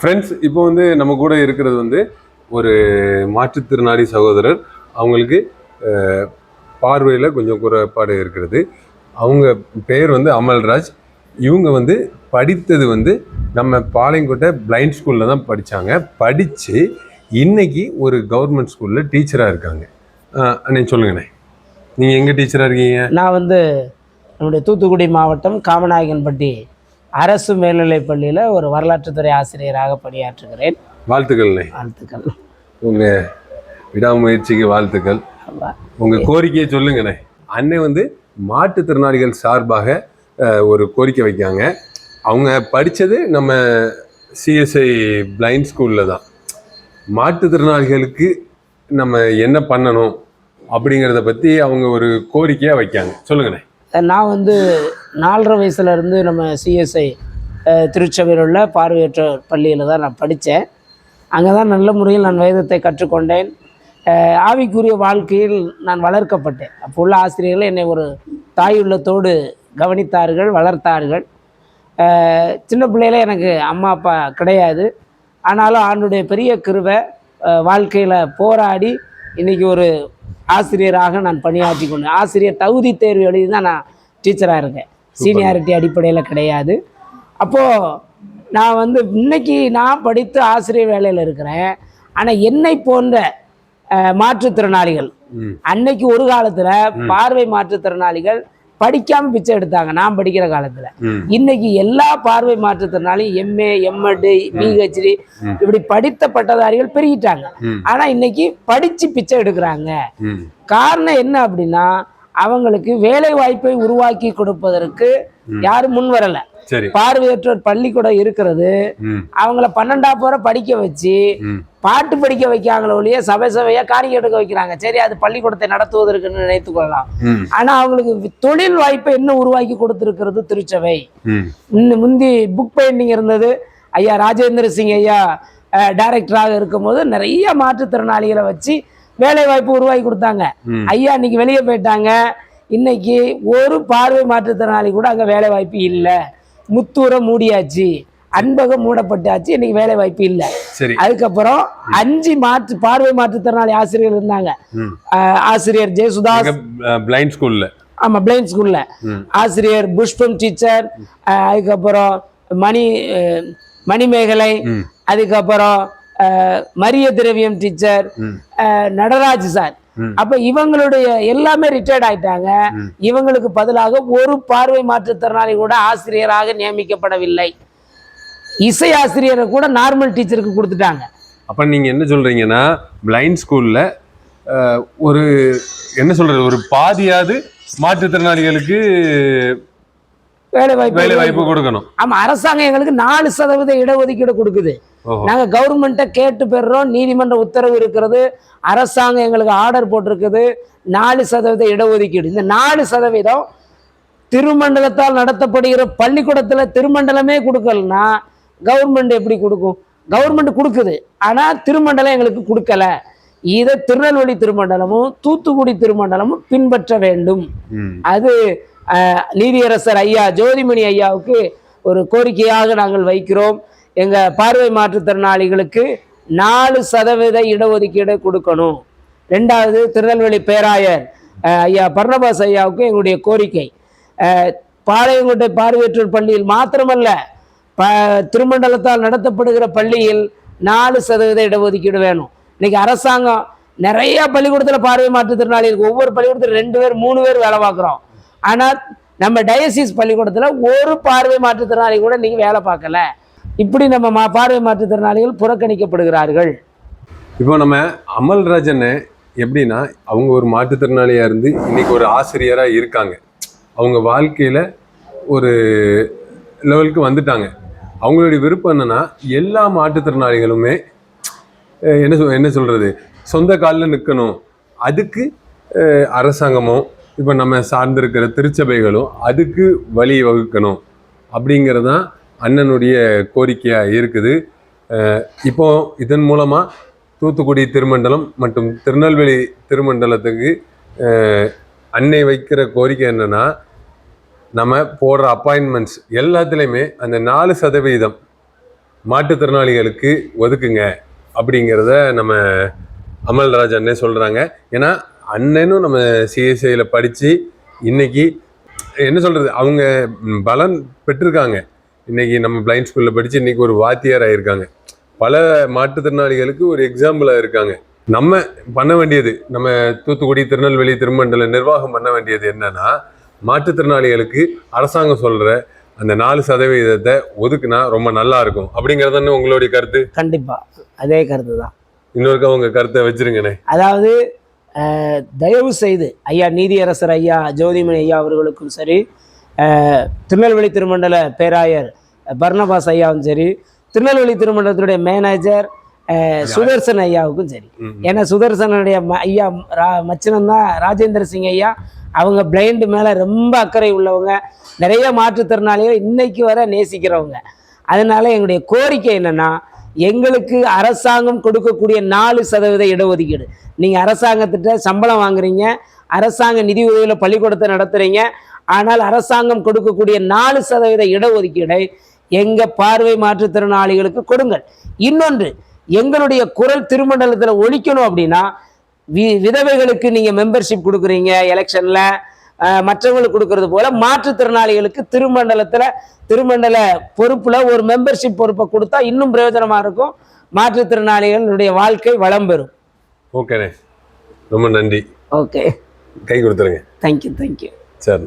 Friends இப்போ வந்து நம்ம கூட இருக்கிறது வந்து ஒரு மாற்றுத்திறனாளி சகோதரர். அவங்களுக்கு பார்வையில் கொஞ்சம் குறைபாடு இருக்கிறது. அவங்க பெயர் வந்து அமல்ராஜ். இவங்க வந்து படித்தது வந்து நம்ம பாளையங்கோட்டை பிளைண்ட் ஸ்கூலில் தான் படித்தாங்க படித்து இன்றைக்கி ஒரு கவர்மெண்ட் ஸ்கூலில் டீச்சராக இருக்காங்க. அண்ணே சொல்லுங்கண்ணே. நீங்கள் எங்கே டீச்சராக இருக்கீங்க? நான் வந்து நம்முடைய தூத்துக்குடி மாவட்டம் காமநாயகன்பட்டி அரசு மேல்நிலைப் பள்ளியில் ஒரு வரலாற்றுத்துறை ஆசிரியராக பணியாற்றுகிறேன். வாழ்த்துக்கள்ண்ணே வாழ்த்துக்கள். உங்கள் விடாமுயற்சிக்கு வாழ்த்துக்கள். உங்க கோரிக்கையை சொல்லுங்கண்ணே அண்ணன் வந்து மாற்றுத்திறனாளிகள் சார்பாக ஒரு கோரிக்கை வைக்காங்க அவங்க படித்தது நம்ம சிஎஸ்ஐ பிளைண்ட் ஸ்கூலில் தான். மாற்றுத்திறனாளிகளுக்கு நம்ம என்ன பண்ணணும் அப்படிங்கிறத பற்றி அவங்க ஒரு கோரிக்கையாக வைக்காங்க சொல்லுங்கண்ணே நான் வந்து நாலரை வயசுலேருந்து நம்ம சிஎஸ்ஐ திருச்சபையில் உள்ள பார்வையற்ற பள்ளியில் தான் நான் படித்தேன். அங்கே தான் நல்ல முறையில் நான் வேதத்தை கற்றுக்கொண்டேன். ஆவிக்குரிய வாழ்க்கையில் நான் வளர்க்கப்பட்டேன். அப்போ உள்ள ஆசிரியர்கள் என்னை ஒரு தாயுள்ளத்தோடு கவனித்தார்கள் வளர்த்தார்கள். சின்ன பிள்ளையில எனக்கு அம்மா அப்பா கிடையாது. ஆனாலும் ஆண்டுடைய பெரிய கிருவை வாழ்க்கையில் போராடி இன்றைக்கி ஒரு ஆசிரியராக நான் பணியாற்றி கொண்டேன். ஆசிரியர் தகுதி தேர்வு எழுதி தான் நான் டீச்சராக இருக்கேன். சீனியாரிட்டி அடிப்படையில் கிடையாது. அப்போது நான் வந்து இன்னைக்கு நான் படித்து ஆசிரியர் வேலையில் இருக்கிறேன். ஆனால் என்னை போன்ற மாற்றுத்திறனாளிகள் அன்னைக்கு ஒரு காலத்தில் பார்வை மாற்றுத்திறனாளிகள் படிக்காமல் பிச்சை எடுத்தாங்க. நான் படிக்கிற காலத்தில். இன்னைக்கு எல்லா பார்வை மாற்றுத்திறனாலையும் எம்ஏ எம்எட் பிஹெச்டி. இப்படி படித்த பட்டதாரிகள் பெருகிட்டாங்க. ம். ஆனா இன்னைக்கு படிச்சு பிச்சை எடுக்கிறாங்க. காரணம் என்ன அப்படின்னா அவங்களுக்கு வேலை வாய்ப்பை உருவாக்கி கொடுப்பதற்கு யாரும் முன் வரல. பார்வையற்றோர் பள்ளிக்கூடம் இருக்கிறது. அவங்கள பன்னெண்டாம் போற படிக்க வச்சு பாட்டு படிக்க வைக்காங்களோ ஒழிய சபை சபையா காணிக்கை எடுக்க வைக்கிறாங்க. சரி அது பள்ளிக்கூடத்தை நடத்துவதற்குன்னு நினைத்துக் கொள்ளலாம். ஆனா அவங்களுக்கு தொழில் வாய்ப்பை இன்னும் உருவாக்கி கொடுத்திருக்கிறது திருச்சபை. முந்தி புக் பெயிண்டிங் இருந்தது. ஐயா ராஜேந்திர சிங் ஐயா டைரக்டராக இருக்கும்போது நிறைய மாற்றுத்திறனாளிகளை வச்சு வேலை வாய்ப்பு உருவாக்கி கொடுத்தாங்க. ஐயா இன்னைக்கு வெளியே போயிட்டாங்க. இன்னைக்கு ஒரு பார்வை மாற்றுத்திறனாளி கூட அங்கே வேலை வாய்ப்பு இல்லை. முத்தூரம் மூடியாச்சு. அன்பகம் மூடப்பட்டாச்சு. இன்னைக்கு வேலை வாய்ப்பு இல்லை அதுக்கப்புறம் அஞ்சு மாற்று பார்வை மாற்றுத்திறனாளி ஆசிரியர்கள் இருந்தாங்க. ஆசிரியர் ஜெயசுதாஸ் பிளைண்ட் ஸ்கூலில் ஆமாம் பிளைண்ட் ஸ்கூலில் ஆசிரியர் புஷ்பம் டீச்சர் அதுக்கப்புறம் மணி மணிமேகலை அதுக்கப்புறம் மரிய திரவியம் டீச்சர் நடராஜ் சார். அப்ப இவங்களுடைய எல்லாமே ரிட்டையர்ட் ஆயிட்டாங்க. இவங்களுக்கு பதிலாக ஒரு பார்வை மாற்றுத்திறனாளி கூட ஆசிரியராக நியமிக்கப்படவில்லை. இசை ஆசிரியரை கூட நார்மல் டீச்சருக்கு கொடுத்துட்டாங்க. அப்போ நீங்கள் என்ன சொல்கிறீங்கன்னா பிளைண்ட் ஸ்கூலில் ஒரு என்ன சொல்கிறது ஒரு பாதியாவது மாற்றுத்திறனாளிகளுக்கு வேலை வாய்ப்பு வேலை வாய்ப்பு கொடுக்கணும். ஆமா அரசாங்கம் எங்களுக்கு நாலு சதவீத இடஒதுக்கீடு கொடுக்குது. நாங்க கவர்மெண்ட்டை கேட்டு பெறுறோம் நீதிமன்ற உத்தரவு இருக்கிறது அரசாங்கம் எங்களுக்கு ஆர்டர் போட்டிருக்குது நாலு சதவீத இடஒதுக்கீடு. இந்த நாலு சதவீதம் திருமண்டலத்தால் நடத்தப்படுகிற பள்ளிக்கூடத்துல திருமண்டலமே கொடுக்கலன்னா கவர்மெண்ட் எப்படி கொடுக்கும்? கவர்மெண்ட் கொடுக்குது ஆனா திருமண்டலம் எங்களுக்கு கொடுக்கல. இதை திருநெல்வேலி திருமண்டலமும் தூத்துக்குடி திருமண்டலமும் பின்பற்ற வேண்டும். அது நீதியரசர் ஐயா ஜோதிமணி ஐயாவுக்கு ஒரு கோரிக்கையாக நாங்கள் வைக்கிறோம். எங்கள் பார்வை மாற்றுத்திறனாளிகளுக்கு நாலு சதவீத இடஒதுக்கீடு கொடுக்கணும். ரெண்டாவது திருநெல்வேலி பேராயர் ஐயா பர்ணபாஸ் ஐயாவுக்கு எங்களுடைய கோரிக்கை. பாளையங்கோட்டை பார்வையற்றோர் பள்ளியில் மாத்திரமல்ல ப திருமண்டலத்தால் நடத்தப்படுகிற பள்ளியில் நாலு சதவீத இடஒதுக்கீடு வேணும். இன்னைக்கு அரசாங்கம் நிறைய பள்ளிக்கூடத்தில் பார்வை மாற்றுத்திறனாளிகளுக்கு ஒவ்வொரு பள்ளிக்கூடத்தில் ரெண்டு பேர் மூணு பேர் வேலை பார்க்குறோம். ஆனால் நம்ம டயசிஸ் பள்ளிக்கூடத்தில் ஒரு பார்வை மாற்றுத்திறனாளி கூட நீங்கள் வேலை பார்க்கல. இப்படி நம்ம மா பார்வை மாற்றுத்திறனாளிகள் புறக்கணிக்கப்படுகிறார்கள். இப்போ நம்ம அமல்ராஜன் எப்படின்னா அவங்க ஒரு மாற்றுத்திறனாளியாக இருந்து இன்னைக்கு ஒரு ஆசிரியராக இருக்காங்க. அவங்க வாழ்க்கையில் ஒரு லெவலுக்கு வந்துட்டாங்க. அவங்களுடைய விருப்பம் என்னன்னா எல்லா மாற்றுத்திறனாளிகளுமே என்ன சொல் என்ன சொல்கிறது சொந்த காலில் நிற்கணும் அதுக்கு அரசாங்கமோ அரசாங்கமும் இப்போ நம்ம சார்ந்திருக்கிற திருச்சபைகளும் அதுக்கு வழி வகுக்கணும். அப்படிங்கிறது தான் அண்ணனுடைய கோரிக்கையாக இருக்குது. இப்போ இதன் மூலமாக தூத்துக்குடி திருமண்டலம் மற்றும் திருநெல்வேலி திருமண்டலத்துக்கு அன்னை வைக்கிற கோரிக்கை என்னென்னா நம்ம போடுற அப்பாயின்மெண்ட்ஸ் எல்லாத்துலேயுமே அந்த நாலு சதவீதம் மாற்றுத்திறனாளிகளுக்கு ஒதுக்குங்க அப்படிங்கிறத நம்ம அமல்ராஜ் அண்ணே சொல்கிறாங்க ஏன்னா அண்ணனும் நம்ம சிஎஸ்ஐயில் படித்து இன்னைக்கு என்ன சொல்கிறது அவங்க பலன் பெற்றிருக்காங்க. இன்னைக்கு நம்ம பிளைண்ட் ஸ்கூலில் படித்து இன்னைக்கு ஒரு வாத்தியார் ஆயிருக்காங்க. பல மாற்றுத்திறனாளிகளுக்கு ஒரு எக்ஸாம்பிளாக இருக்காங்க. நம்ம பண்ண வேண்டியது நம்ம தூத்துக்குடி திருநெல்வேலி திருமண்டல நிர்வாகம் பண்ண வேண்டியது என்னன்னா மாற்றுத்திறனாளிகளுக்கு அரசாங்கம் சொல்ற அந்த நாலு சதவீதத்தை ஒதுக்குனா ரொம்ப நல்லா இருக்கும். அப்படிங்கறது உங்களுடைய கருத்து? கண்டிப்பாக அதே கருத்து தான். இன்னொருக்கா உங்க கருத்தை வச்சிருங்கண்ணே. அதாவது தயவு செய்து ஐயா நீதியரசர் ஐயா ஜோதிமணி ஐயா அவர்களுக்கும் சரி திருநெல்வேலி திருமண்டல பேராயர் பர்ணபாஸ் ஐயாவும் சரி திருநெல்வேலி திருமண்டலத்துடைய மேனேஜர் சுதர்சன் ஐயாவுக்கும் சரி. ஏன்னா சுதர்சனுடைய ஐயா ரா மச்சினம் தான் ராஜேந்திர சிங் ஐயா. அவங்க பிளைண்டு மேலே ரொம்ப அக்கறை உள்ளவங்க. நிறைய மாற்றுத்திறனாளிகள் இன்னைக்கு வர நேசிக்கிறவங்க. அதனால எங்களுடைய கோரிக்கை என்னன்னா எங்களுக்கு அரசாங்கம் கொடுக்கக்கூடிய நாலு சதவீத இடஒதுக்கீடு. நீங்கள் அரசாங்கத்திட்ட சம்பளம் வாங்குறீங்க அரசாங்க நிதி உதவியில் பள்ளிக்கூடத்தை நடத்துகிறீங்க ஆனால் அரசாங்கம் கொடுக்கக்கூடிய நாலு சதவீத இடஒதுக்கீடை எங்கள் பார்வை மாற்றுத்திறனாளிகளுக்கு கொடுங்கள். இன்னொன்று எங்களுடைய குரல் திருமண்டலத்தில் ஒழிக்கணும் அப்படின்னா வி விதவைகளுக்கு நீங்கள் மெம்பர்ஷிப் கொடுக்குறீங்க எலெக்ஷனில் மற்றவங்களுக்கு கொடுக்கறது போல மாற்றுத்திறனாளிகளுக்கு திருமண்டலத்தில் திருமண்டல பொறுப்பில் ஒரு மெம்பர்ஷிப் பொறுப்பை கொடுத்தா இன்னும் பிரயோஜனமாக இருக்கும். மாற்றுத்திறனாளிகளுடைய வாழ்க்கை வளம் பெறும். ஓகேண்ணே ரொம்ப நன்றி. ஓகே கை கொடுத்துருங்க. தேங்க்யூ தேங்க்யூ சரி